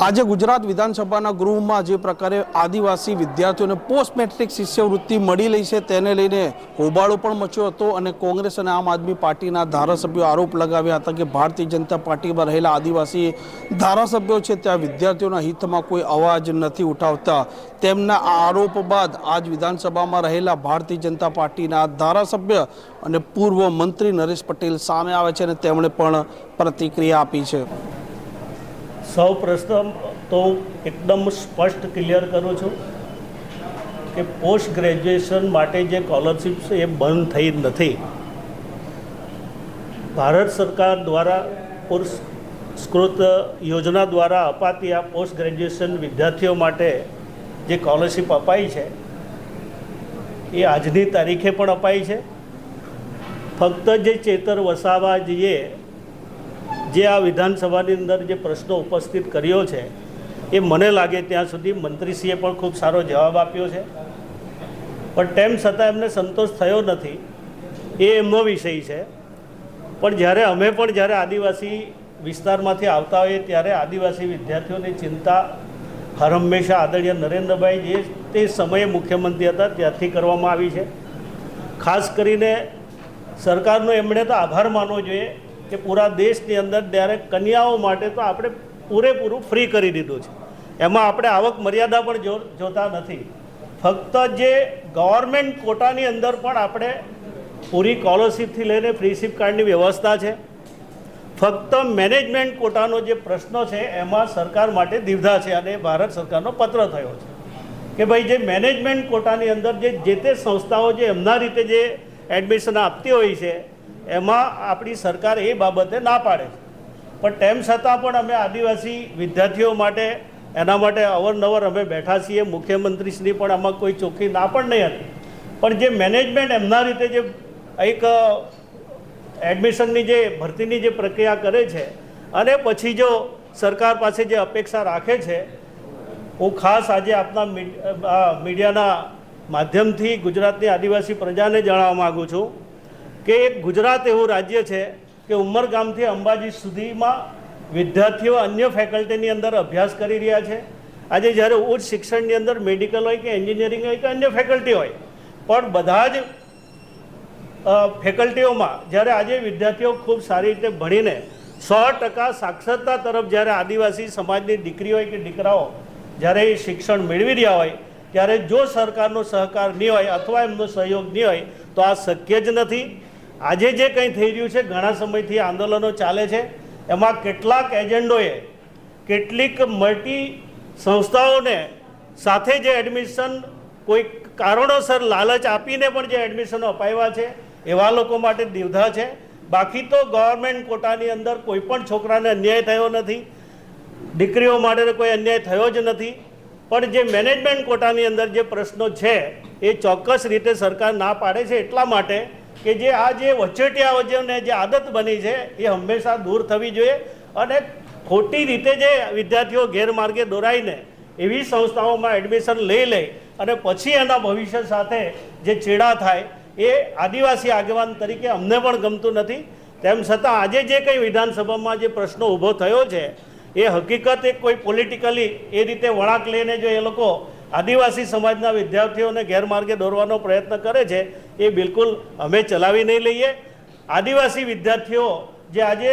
આજે ગુજરાત વિધાનસભાના ગૃહમાં જે પ્રકારે આદિવાસી વિદ્યાર્થીઓને પોસ્ટ મેટ્રિક શિષ્યવૃત્તિ મળી રહી છે તેને લઈને હોબાળો પણ મચ્યો હતો અને કોંગ્રેસ અને આમ આદમી પાર્ટીના ધારાસભ્યો આરોપ લગાવ્યા હતા કે ભારતીય જનતા પાર્ટીમાં રહેલા આદિવાસી ધારાસભ્યો છે ત્યાં વિદ્યાર્થીઓના હિતમાં કોઈ અવાજ નથી ઉઠાવતા. તેમના આરોપ બાદ આજ વિધાનસભામાં રહેલા ભારતીય જનતા પાર્ટીના ધારાસભ્ય અને પૂર્વ મંત્રી નરેશ પટેલ સામે આવે છે અને તેમણે પણ પ્રતિક્રિયા આપી છે. સૌ પ્રથમ તો એકદમ સ્પષ્ટ ક્લિયર કરું છું કે પોસ્ટ ગ્રેજ્યુએશન માટે જે સ્કોલરશીપ છે એ બંધ થઈ નથી. ભારત સરકાર દ્વારા પુરસ્કૃત યોજના દ્વારા અપાતી આ પોસ્ટ ગ્રેજ્યુએશન વિદ્યાર્થીઓ માટે જે સ્કોલરશીપ અપાઈ છે, એ આજની તારીખે પણ અપાઈ છે. ફક્ત જે ચેતર વસાવાજીએ જે આ વિધાનસભાની અંદર જે પ્રશ્નો ઉપસ્થિત કર્યો છે, એ મને લાગે ત્યાં સુધી મંત્રીશ્રીએ પણ ખૂબ સારો જવાબ આપ્યો છે. પણ તેમ છતાં એમને સંતોષ થયો નથી, એ એમનો વિષય છે. પણ જ્યારે અમે પણ જ્યારે આદિવાસી વિસ્તારમાંથી આવતા હોઈએ ત્યારે આદિવાસી વિદ્યાર્થીઓની ચિંતા હર હંમેશા આદરણીય નરેન્દ્રભાઈ જે તે સમયે મુખ્યમંત્રી હતા ત્યારથી કરવામાં આવી છે. ખાસ કરીને સરકારનો એમણે તો આભાર માનવો જોઈએ. કે પૂરા દેશની અંદર ત્યારે કન્યાઓ માટે તો આપણે પૂરેપૂરું ફ્રી કરી દીધું છે. એમાં આપણે આવક મર્યાદા પણ જો, જોતા નથી. ફક્ત જે ગવર્મેન્ટ કોટાની અંદર પણ આપણે પૂરી સ્કોલરશીપથી લઈને ફ્રીશીપ કાર્ડની વ્યવસ્થા છે. ફક્ત મેનેજમેન્ટ કોટાનો જે પ્રશ્નો છે, એમાં સરકાર માટે દીવધા છે અને ભારત સરકારનો પત્ર થયો છે. કે ભાઈ જે મેનેજમેન્ટ કોટાની અંદર જે જે તે સંસ્થાઓ જે એમના રીતે જે એડમિશન આપતી હોય છે એમાં આપણી સરકાર એ બાબતે ના પાડે છે. પણ તેમ છતાં પણ અમે આદિવાસી વિદ્યાર્થીઓ માટે, એના માટે અવરનવર અમે બેઠા છીએ. મુખ્યમંત્રીશ્રી પણ આમાં કોઈ ચોખ્ખી ના પણ નહીં હતી. પણ જે મેનેજમેન્ટ એમના રીતે જે એક એડમિશનની જે ભરતીની જે પ્રક્રિયા કરે છે, અને પછી જો સરકાર પાસે જે અપેક્ષા રાખે છે, હું ખાસ આજે આપના મીડિયાના માધ્યમથી ગુજરાતની આદિવાસી પ્રજાને જણાવવા માગું છું. કે એક ગુજરાત એવું રાજ્ય છે કે ઉમરગામથી અંબાજી સુધીમાં વિદ્યાર્થીઓ અન્ય ફેકલ્ટીની અંદર અભ્યાસ કરી રહ્યા છે. આજે જ્યારે ઉચ્ચ શિક્ષણની અંદર મેડિકલ હોય કે એન્જિનિયરિંગ હોય કે અન્ય ફેકલ્ટી હોય, પણ બધા જ ફેકલ્ટીઓમાં જ્યારે આજે વિદ્યાર્થીઓ ખૂબ સારી રીતે ભણીને સો ટકા સાક્ષરતા તરફ જ્યારે આદિવાસી સમાજની દીકરી હોય કે દીકરાઓ જ્યારે એ શિક્ષણ મેળવી રહ્યા હોય, ત્યારે જો સરકારનો સહકાર નહીં હોય અથવા એમનો સહયોગ નહીં હોય, તો આ શક્ય જ નથી. આજે જે કંઈ થઈ રહ્યું છે, ઘણા સમયથી આંદોલનો ચાલે છે. એમાં કેટલાક એજન્ડોએ કેટલીક મલ્ટી સંસ્થાઓને સાથે જે એડમિશન કોઈ કારણોસર લાલચ આપીને પણ જે એડમિશનો અપાવ્યા છે, એવા લોકો માટે દીવધા છે. બાકી તો ગવર્મેન્ટ કોટાની અંદર કોઈ પણ છોકરાને અન્યાય થયો નથી. દીકરીઓ માટે કોઈ અન્યાય થયો જ નથી. પણ જે મેનેજમેન્ટ કોટાની અંદર જે પ્રશ્નો છે, એ ચોક્કસ રીતે સરકાર ના પાડે છે એટલા માટે કે જે આ જે વચેટિયા વચેટિયાઓને જે આદત બની છે, એ હંમેશા દૂર થવી જોઈએ અને ખોટી રીતે જે વિદ્યાર્થીઓ ગેરમાર્ગે દોરાઈને એવી સંસ્થાઓમાં એડમિશન લઈ લે અને પછી એના ભવિષ્ય સાથે જે ચેડા થાય, એ આદિવાસી આગેવાન તરીકે અમને પણ ગમતું નથી. તેમ છતાં આજે જે કંઈ વિધાનસભામાં જે પ્રશ્નો ઊભો થયો છે, એ હકીકત એક કોઈ પોલિટિકલી એ રીતે વળાંક લઈને જો એ લોકો આદિવાસી સમાજના વિદ્યાર્થીઓને ગેરમાર્ગે દોરવાનો પ્રયત્ન કરે છે, એ બિલકુલ અમે ચલાવી નહીં લઈએ. આદિવાસી વિદ્યાર્થીઓ, જે આજે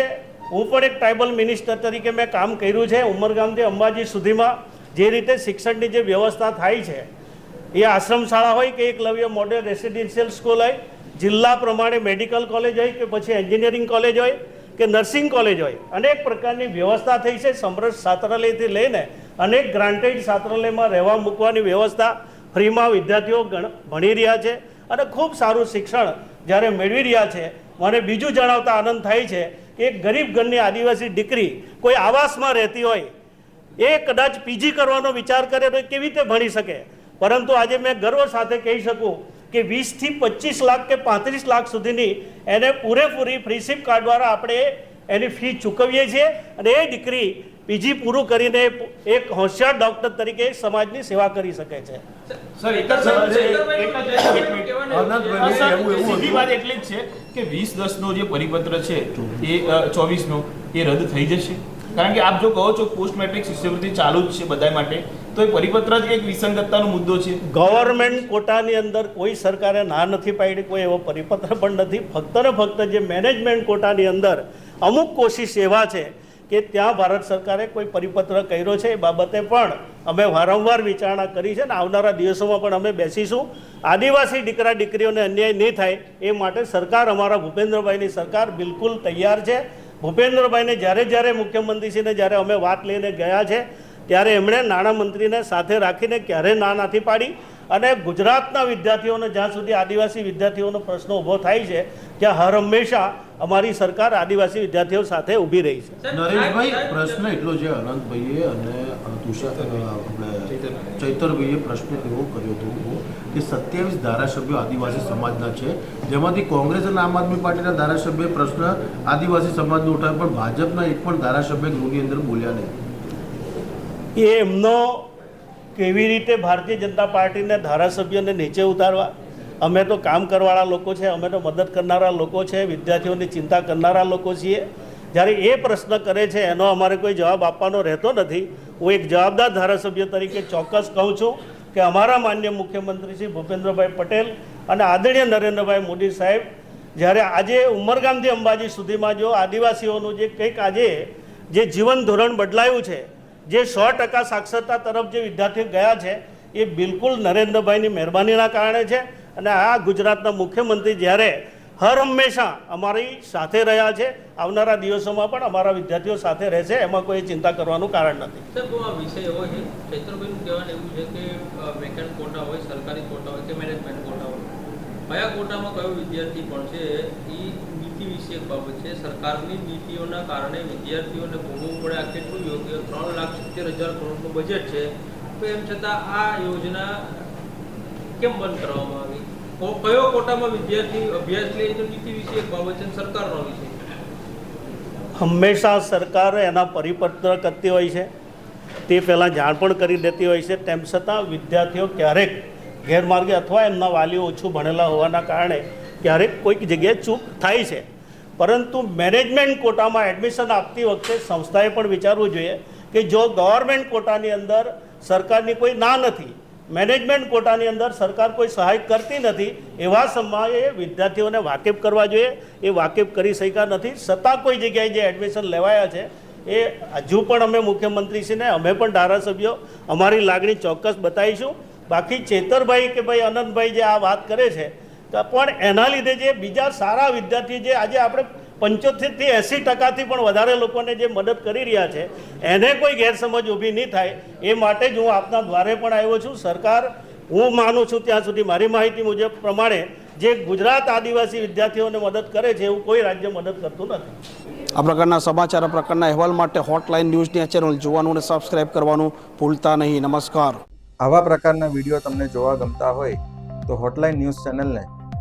હું પણ એક ટ્રાઇબલ મિનિસ્ટર તરીકે મેં કામ કર્યું છે, ઉમરગામથી અંબાજી સુધીમાં, જે રીતે શિક્ષણની જે વ્યવસ્થા થાય છે, એ આશ્રમ શાળા હોય કે એકલવ્ય મોડેલ રેસિડેન્શિયલ સ્કૂલ હોય, જિલ્લા પ્રમાણે મેડિકલ કોલેજ હોય કે પછી એન્જિનિયરિંગ કોલેજ હોય કે નર્સિંગ કોલેજ હોય, અનેક પ્રકારની વ્યવસ્થા થઈ છે સમરસ છાત્રાલયથી લઈને અનેક ગ્રાન્ટેડ છાત્રાલયમાં રહેવા મૂકવાની વ્યવસ્થા ફ્રીમાં વિદ્યાર્થીઓ ભણી રહ્યા છે અને ખૂબ સારું શિક્ષણ જ્યારે મેળવી રહ્યા છે. મને બીજું જણાવતા આનંદ થાય છે કે એક ગરીબ ઘરની આદિવાસી દીકરી કોઈ આવાસમાં રહેતી હોય, એ કદાચ પીજી કરવાનો વિચાર કરે તો કેવી રીતે ભણી શકે? પરંતુ આજે મેં ગર્વ સાથે કહી શકું કે વીસથી પચીસ લાખ કે પાંત્રીસ લાખ સુધીની એને પૂરેપૂરી ફ્રીશીપ કાર્ડ દ્વારા આપણે એની ફી ચૂકવીએ છીએ અને એ દીકરી પીજી પૂરું કરીને એક હોશિયાર ડોક્ટર તરીકે સમાજની સેવા કરી શકે છે. સીધી વાત એટલી જ છે કે વીસ દસ નો જે પરિપત્ર છે એ ચોવીસ નો એ રદ થઈ જશે. કારણ કે આપ જો કહો છો પોસ્ટ મેટ્રિક શિષ્યવૃત્તિ ચાલુ જ છે બધા માટે તો એ પરિપત્ર જ એક વિસંગતતાનો મુદ્દો છે. ગવર્મેન્ટ કોટાની અંદર કોઈ સરકારે ના નથી પાડી કોઈ એવો પરિપત્ર પણ નથી. ફક્ત ને ફક્ત જે મેનેજમેન્ટ કોટાની અંદર અમુક કોશિશ એવા છે કે ત્યાં ભારત સરકારે કોઈ પરિપત્ર કર્યો છે એ બાબતે પણ અમે વારંવાર વિચારણા કરી છે ને આવનારા દિવસોમાં પણ અમે બેસીશું. આદિવાસી દીકરા દીકરીઓને અન્યાય નહીં થાય એ માટે સરકાર અમારા ભૂપેન્દ્રભાઈની સરકાર બિલકુલ તૈયાર છે. ભૂપેન્દ્રભાઈને જ્યારે જ્યારે મુખ્યમંત્રીશ્રીને જ્યારે અમે વાત લઈને ગયા છે, ત્યારે એમણે નાણામંત્રીને સાથે રાખીને ક્યારે ના નથી પાડી. અને ગુજરાતના વિદ્યાર્થીઓને જ્યાં સુધી આદિવાસી વિદ્યાર્થીઓનો પ્રશ્ન ઊભો થાય છે ત્યાં હર હંમેશા અમારી સરકાર આદિવાસી વિદ્યાર્થીઓ સાથે ઊભી રહી છે. નરેશભાઈ પ્રશ્ન એટલો છે અનંતભાઈએ અને તુષાર આપણે ચૈતરભાઈએ પ્રશ્ન એવો કર્યો હતો કે સત્યાવીસ ધારાસભ્યો આદિવાસી સમાજના છે. જેમાંથી કોંગ્રેસ અને આમ આદમી પાર્ટીના ધારાસભ્ય પ્રશ્ન આદિવાસી સમાજનો ઉઠાવ્યો પણ ભાજપના એક પણ ધારાસભ્ય ગૃહની અંદર બોલ્યા નહીં. એ એમનો કેવી રીતે ભારતીય જનતા પાર્ટીને ધારાસભ્યોને નીચે ઉતારવા? અમે તો કામ કરવાળા લોકો છે, અમે તો મદદ કરનારા લોકો છે, વિદ્યાર્થીઓની ચિંતા કરનારા લોકો છીએ. જ્યારે એ પ્રશ્ન કરે છે, એનો અમારે કોઈ જવાબ આપવાનો રહેતો નથી. હું એક જવાબદાર ધારાસભ્ય તરીકે ચોક્કસ કહું છું કે અમારા માન્ય મુખ્યમંત્રી શ્રી ભૂપેન્દ્રભાઈ પટેલ અને આદરણીય નરેન્દ્રભાઈ મોદી સાહેબ, જ્યારે આજે ઉમરગામથી અંબાજી સુધીમાં જો આદિવાસીઓનું જે કંઈક આજે જે જીવન ધોરણ બદલાયું છે જે સો ટકા સાક્ષરતા તરફ જે વિદ્યાર્થીઓ ગયા છે, એ બિલકુલ નરેન્દ્રભાઈની મહેરબાનીના કારણે છે. અને આ ગુજરાતના મુખ્યમંત્રી જ્યારે હર હંમેશા અમારી સાથે રહ્યા છે, આવનારા દિવસોમાં પણ અમારા વિદ્યાર્થીઓ સાથે રહેશે, એમાં કોઈ ચિંતા કરવાનું કારણ નથી. વિષય એવો છે? ચૈત્રભાઈનું કહેવાનું એવું છે કે વેકેન્ટ કોટા હોય, સરકારી કોટા હોય કે મેનેજમેન્ટ કોટા હોય? કયા કોટામાં કયો વિદ્યાર્થી પણ છે એ નીતિ વિષયક બાબત છે. સરકારની નીતિઓના કારણે વિદ્યાર્થીઓને ભોગવવું પડે. આ કેટલું યોગ્ય? ત્રણ લાખ સિત્તેર હજાર કરોડનું બજેટ છે. તો એમ છતાં આ યોજના કેમ બંધ કરવામાં આવી? કયો કોટામાં વિદ્યાર્થી અભ્યાસ લે? તો નીતિ વિષયક બાબત છે સરકારનો વિષય હંમેશા સરકાર એના પરિપત્ર કરતી હોય છે. તે પહેલાં જાણ પણ કરી દેતી હોય છે. તેમ છતાં વિદ્યાર્થીઓ ક્યારેક ગેરમાર્ગે અથવા એમના વાલીઓ ઓછું ભણેલા હોવાના કારણે ક્યારેક કોઈક જગ્યાએ ચૂક થાય છે. પરંતુ મેનેજમેન્ટ કોટામાં એડમિશન આપતી વખતે સંસ્થાએ પણ વિચારવું જોઈએ કે જો ગવર્મેન્ટ કોટાની અંદર સરકારની કોઈ ના નથી, મેનેજમેન્ટ કોટાની અંદર સરકાર કોઈ સહાય કરતી નથી, એવા સમયે વિદ્યાર્થીઓને વાકેફ કરવા જોઈએ. એ વાકેફ કરી શક્યા નથી. છતાં કોઈ જગ્યાએ જે એડમિશન લેવાયા છે, એ હજુ પણ અમે મુખ્યમંત્રીશ્રીને, અમે પણ ધારાસભ્યો, અમારી લાગણી ચોક્કસ બતાવીશું. બાકી ચેતરભાઈ કે ભાઈ અનંતભાઈ જે આ વાત કરે છે તો પણ એના લીધે જે બીજા સારા વિદ્યાર્થી જે આજે આપણે પંચોતેરથી એંસી ટકાથી પણ વધારે લોકોને જે મદદ કરી રહ્યા છે એને કોઈ ગેરસમજ ઊભી નહીં થાય. એ માટે જ હું આપના દ્વારે પણ આવ્યો છું. સરકાર હું માનું છું ત્યાં સુધી મારી માહિતી મુજબ પ્રમાણે જે ગુજરાત આદિવાસી વિદ્યાર્થીઓને મદદ કરે છે એવું કોઈ રાજ્ય મદદ કરતું નથી. આ પ્રકારના સમાચાર આ પ્રકારના અહેવાલ માટે હોટલાઇન ન્યૂઝની આ ચેનલ જોવાનું અને સબસ્ક્રાઇબ કરવાનું ભૂલતા નહીં. નમસ્કાર. આવા પ્રકારના વીડિયો તમને જોવા ગમતા હોય તો હોટલાઇન ન્યૂઝ ચેનલને